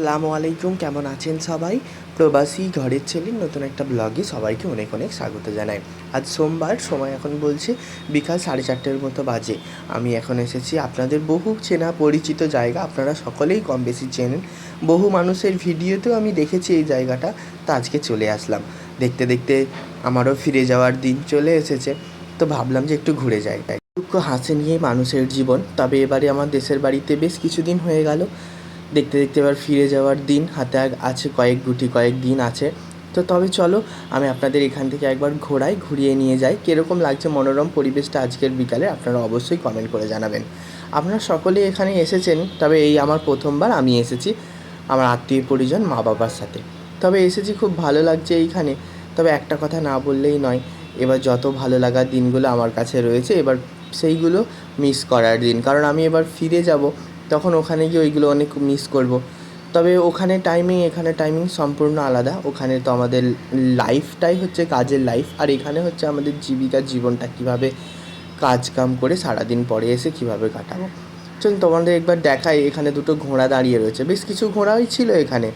আসসালামু আলাইকুম। কেমন আছেন সবাই? প্রবাসী ঘরের ছেলে নতুন একটা ব্লগে সবাইকে অনেক অনেক স্বাগত জানাই। আজ সোমবার, সময় এখন বলছে বিকাল সাড়ে চারটের মতো বাজে। আমি এখন এসেছি আপনাদের বহু চেনা পরিচিত জায়গা, আপনারা সকলেই কম বেশি চেনেন। বহু মানুষের ভিডিওতেও আমি দেখেছি এই জায়গাটা। তা আজকে চলে আসলাম। দেখতে দেখতে আমারও ফিরে যাওয়ার দিন চলে এসেছে। তো ভাবলাম যে একটু ঘুরে যাই। দুঃখ হাসি নিয়ে মানুষের জীবন। তবে এবারে আমার দেশের বাড়িতে বেশ কিছুদিন হয়ে গেল। দেখতে দেখতে এবার ফিরে যাওয়ার দিন। হাতে আছে কয়েক গুটি, কয়েক দিন আছে। তো তবে চলো, আমি আপনাদের এখান থেকে একবার ঘোরাই ঘুরিয়ে নিয়ে যাই। কীরকম লাগছে মনোরম পরিবেশটা আজকের বিকালে, আপনারা অবশ্যই কমেন্ট করে জানাবেন। আপনারা সকলেই এখানে এসেছেন, তবে এই আমার প্রথমবার আমি এসেছি আমার আত্মীয় পরিজন মা বাবার সাথে। তবে এসেছি খুব ভালো লাগছে এইখানে। তবে একটা কথা না বললেই নয়, এবার যত ভালো লাগার দিনগুলো আমার কাছে রয়েছে, এবার সেইগুলো মিস করার দিন। কারণ আমি এবার ফিরে যাব তখন ওখানে গিয়ে ওইগুলো অনেক মিস করব। তবে ওখানে টাইমিং এখানে টাইমিং সম্পূর্ণ আলাদা। ওখানে তো আমাদের লাইফটাই হচ্ছে কাজের লাইফ আর এখানে হচ্ছে আমাদের জীবিকা জীবনটা কীভাবে কাজ কাম করে সারাদিন পরে এসে কীভাবে কাটাবো। চল তোমাদের একবার দেখাই, এখানে দুটো ঘোড়া দাঁড়িয়ে রয়েছে। বেশ কিছু ঘোড়াই ছিল এখানে।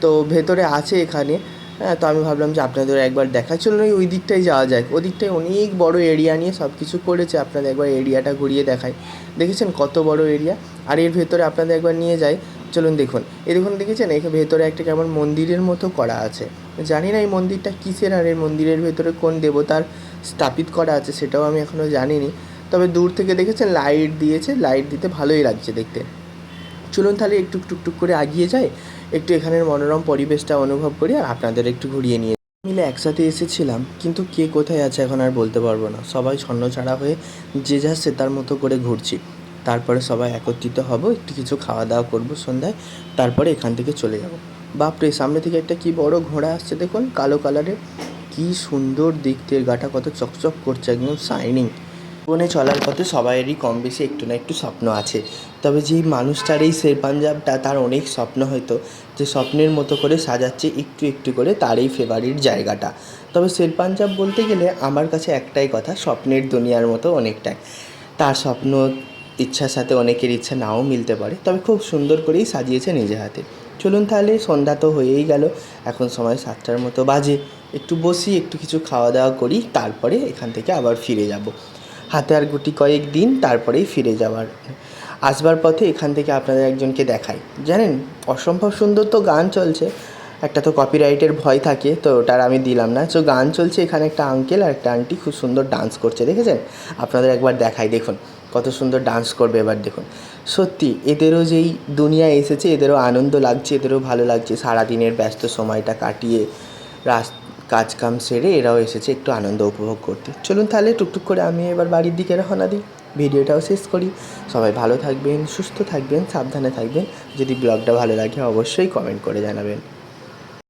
তো ভেতরে আছে এখানে। হ্যাঁ তো আমি ভাবলাম যে আপনাদের একবার দেখা চলুন ওই ওই দিকটাই যাওয়া যায় ওদিকটায় অনেক বড় এরিয়া নিয়ে সব কিছু করেছে। আপনাদের একবার এরিয়াটা ঘুরিয়ে দেখায় দেখেছেন কত বড় এরিয়া আর এর ভেতরে আপনাদের একবার নিয়ে যাই। চলুন দেখুন। এই দেখুন, দেখেছেন? এখানে ভেতরে একটা কেমন মন্দিরের মতো করা আছে। জানি না এই মন্দিরটা কিসের আর এই মন্দিরের ভেতরে কোন দেবতার স্থাপিত করা আছে সেটাও আমি এখনও জানিনি। তবে দূর থেকে দেখেছেন? লাইট দিয়েছে। লাইট দিতে ভালোই লাগছে দেখতে। চলুন তাহলে একটু টুকটুক করে আগিয়ে যাই একটু এখানের মনোরম পরিবেশটা অনুভব করি আর আপনাদের একটু ঘুরিয়ে নিয়ে মিলে একসাথে এসেছিলাম, কিন্তু কে কোথায় আছে এখন আর বলতে পারব না। সবাই ছন্নছাড়া হয়ে যে যা সে তার মতো করে ঘুরছি। তারপরে সবাই একত্রিত হব, একটু কিছু খাওয়া দাওয়া করব সন্ধ্যায়, তারপরে এখান থেকে চলে যাব। বাপরে, সামনে থেকে একটা কি বড় ঘোড়া আসছে দেখুন, কালো কালারের কি সুন্দর দেখতে গাটা কত চকচক করছে, একদম শাইনিং জীবনে চলার পথে সবাইয়েরই কম বেশি একটু না একটু স্বপ্ন আছে। তবে যেই মানুষটার এই শের পাঞ্জাবটা তার অনেক স্বপ্ন হয়তো, যে স্বপ্নের মতো করে সাজাচ্ছে একটু একটু করে তার এই ফেভারিট জায়গাটা। তবে শের পাঞ্জাব বলতে গেলে আমার কাছে একটাই কথা, স্বপ্নের দুনিয়ার মতো অনেকটাই। তার স্বপ্ন, ইচ্ছার সাথে অনেকের ইচ্ছা নাও মিলতে পারে, তবে খুব সুন্দর করেই সাজিয়েছে নিজে হাতে। চলুন তাহলে, সন্ধ্যা তো হয়েই গেল, এখন সময় সাতটার মতো বাজে। একটু বসি, একটু কিছু খাওয়া দাওয়া করি, তারপরে এখান থেকে আবার ফিরে যাব। হাতে আর গুটি কয়েক দিন তারপরেই ফিরে যাওয়ার। আসবার পথে এখান থেকে আপনাদের একজনকে দেখাই। জানেন, অসম্ভব সুন্দর তো গান চলছে। একটা তো কপিরাইটের ভয় থাকে, তো ওটার আমি দিলাম না। তো গান চলছে, এখানে একটা আঙ্কেল আর একটা আন্টি খুব সুন্দর ডান্স করছে, দেখেছেন? আপনাদের একবার দেখাই, দেখুন। কত সুন্দর ডান্স করবে এবার, দেখুন। সত্যি, এদেরও যেই দুনিয়ায় এসেছে, এদেরও আনন্দ লাগছে, এদেরও ভালো লাগছে। সারাদিনের ব্যস্ত সময়টা কাটিয়ে রাস কাজ কাম সেরে এরাও এসেছে একটু আনন্দ উপভোগ করতে। চলুন তাহলে টুকটুক করে আমি এবার বাড়ির দিকে রওনা দিই। ভিডিওটাও শেষ করি। সবাই ভালো থাকবেন, সুস্থ থাকবেন, সাবধানে থাকবেন। যদি ব্লগটা ভালো লাগে অবশ্যই কমেন্ট করে জানাবেন।